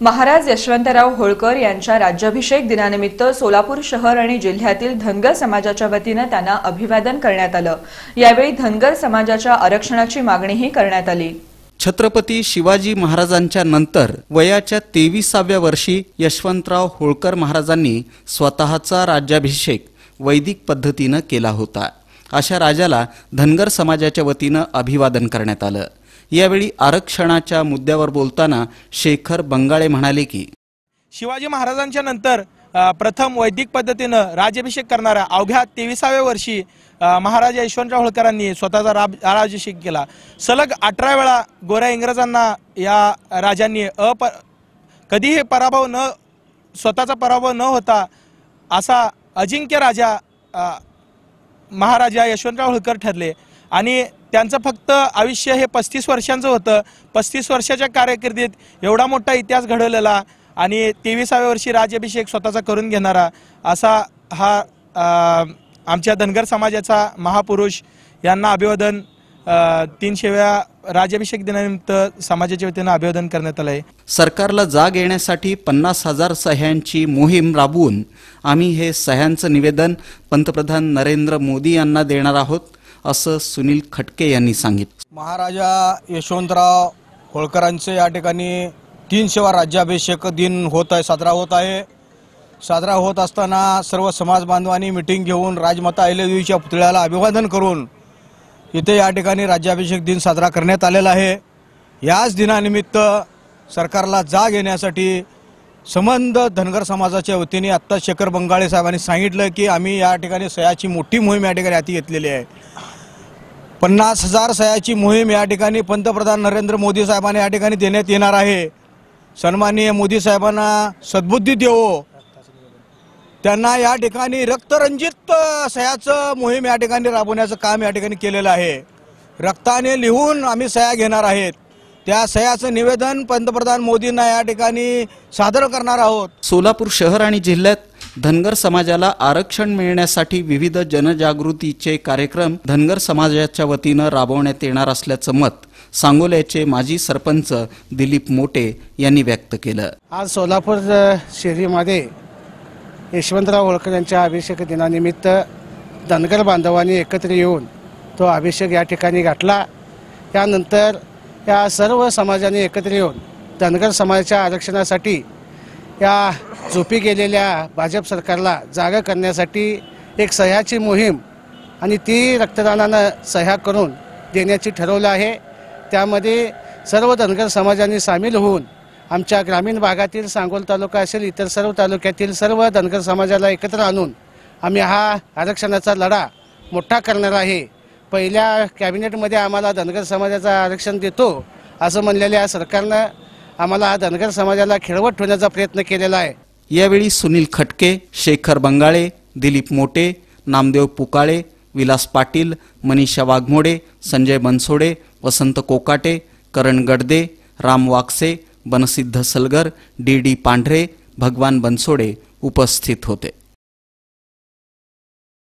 महाराज यशवंतराव होळकर यांच्या राज्याभिषेक दिनानिमित्त सोलापूर शहर आणि जिल्ह्यातील धनगर समाजाच्या वतीनं त्यांना अभिवादन करण्यात आलं. यावेळी धनगर समाजाच्या आरक्षणाची मागणीही करण्यात आली. छत्रपती शिवाजी महाराजांच्या नंतर वयाच्या तेविसाव्या वर्षी यशवंतराव होळकर महाराजांनी स्वतःचा राज्याभिषेक वैदिक पद्धतीनं केला होता. अशा राजाला धनगर समाजाच्या वतीनं अभिवादन करण्यात आलं. यावेळी आरक्षणाच्या मुद्द्यावर बोलताना शेखर बंगाळे म्हणाले की शिवाजी महाराजांच्या नंतर प्रथम वैदिक पद्धतीनं राज्याभिषेक करणाऱ्या अवघ्या तेविसाव्या वर्षी महाराजा यशवंतराव होळकरांनी स्वतःचा राब राज्याभिषेक केला. सलग अठरा वेळा गोऱ्या इंग्रजांना या राजांनी अप कधीही पराभव न स्वतःचा पराभव न होता असा अजिंक्य राजा महाराजा यशवंतराव होळकर ठरले. आणि त्यांचं फक्त आयुष्य हे पस्तीस वर्षांचं होतं. पस्तीस वर्षाच्या कारकिर्दीत एवढा मोठा इतिहास घडवलेला आणि तेविसाव्या वर्षी राज्याभिषेक स्वतःचा करून घेणारा असा हा आमच्या धनगर समाजाचा महापुरुष यांना अभिवादन तीनशेव्या राज्याभिषेक दिनानिमित्त समाजाच्या वतीनं अभिवादन करण्यात आलं आहे सरकारला जाग येण्यासाठी पन्नास हजार सह्यांची मोहीम राबवून आम्ही हे सह्यांचं निवेदन पंतप्रधान नरेंद्र मोदी यांना देणार आहोत. असं सुनील खटके यांनी सांगितलं. महाराजा यशवंतराव होळकरांचे या ठिकाणी तीन शेवा राज्याभिषेक दिन होत आहे साजरा होत आहे. साजरा होत असताना सर्व समाज बांधवांनी मिटिंग घेऊन राजमाता अहिल्यादेवीच्या पुतळ्याला अभिवादन करून इथे या ठिकाणी राज्याभिषेक दिन साजरा करण्यात आलेला आहे. याच दिनानिमित्त सरकारला जाग येण्यासाठी संबंध धनगर समाजाच्या वतीने आत्ता शेखर बंगाळे साहेबांनी सांगितलं की आम्ही या ठिकाणी सह्याची मोठी मोहीम या ठिकाणी हाती घेतलेली आहे. पन्नास हजार सह्याची मोहीम या ठिकाणी पंतप्रधान नरेंद्र मोदी साहेबांना या ठिकाणी देण्यात येणार आहे. सन्माननीय मोदी साहेबांना सद्बुद्धी देवो. त्यांना या ठिकाणी रक्तरंजित सह्याचं मोहीम या ठिकाणी राबवण्याचं काम या ठिकाणी केलेलं आहे. रक्ताने लिहून आम्ही सह्या घेणार आहेत. त्या सह्याचं निवेदन पंतप्रधान मोदींना या ठिकाणी सादर करणार आहोत. सोलापूर शहर आणि जिल्ह्यात धनगर समाजाला आरक्षण मिळण्यासाठी विविध जनजागृतीचे कार्यक्रम धनगर समाजाच्या वतीनं राबवण्यात येणार असल्याचं मत सांगोल्याचे माजी सरपंच दिलीप मोटे यांनी व्यक्त केलं. आज सोलापूर शहरीमध्ये यशवंतराव होळकर यांच्या अभिषेक दिनानिमित्त धनगर बांधवांनी एकत्र येऊन तो अभिषेक या ठिकाणी गाठला त्यानंतर या सर्व समाजाने एकत्र येऊन धनगर समाजाच्या आरक्षणासाठी या झोपी गेलेल्या भाजप सरकारला जागा करण्यासाठी एक सह्याची मोहीम आणि ती रक्तदानानं सह्या करून देण्याची ठरवलं आहे. त्यामध्ये सर्व धनगर समाजाने सामील होऊन आमच्या ग्रामीण भागातील सांगोल तालुका असेल इतर सर्व तालुक्यातील सर्व धनगर समाजाला एकत्र आणून आम्ही हा आरक्षणाचा लढा मोठा करणार आहे. पहिल्या कॅबिनेटमध्ये आम्हाला धनगर समाजाचं आरक्षण देतो असं म्हणलेल्या सरकारनं आम्हाला धनगर समाजाला खेळवत ठेवण्याचा प्रयत्न केलेला आहे. यावेळी सुनील खटके शेखर बंगाळे दिलीप मोटे नामदेव पुकाळे विलास पाटील मनीषा वाघमोडे संजय बनसोडे वसंत कोकाटे करण गडदे राम वाकसे बनसिद्ध सलगर डी डी पांढरे भगवान बनसोडे उपस्थित होते.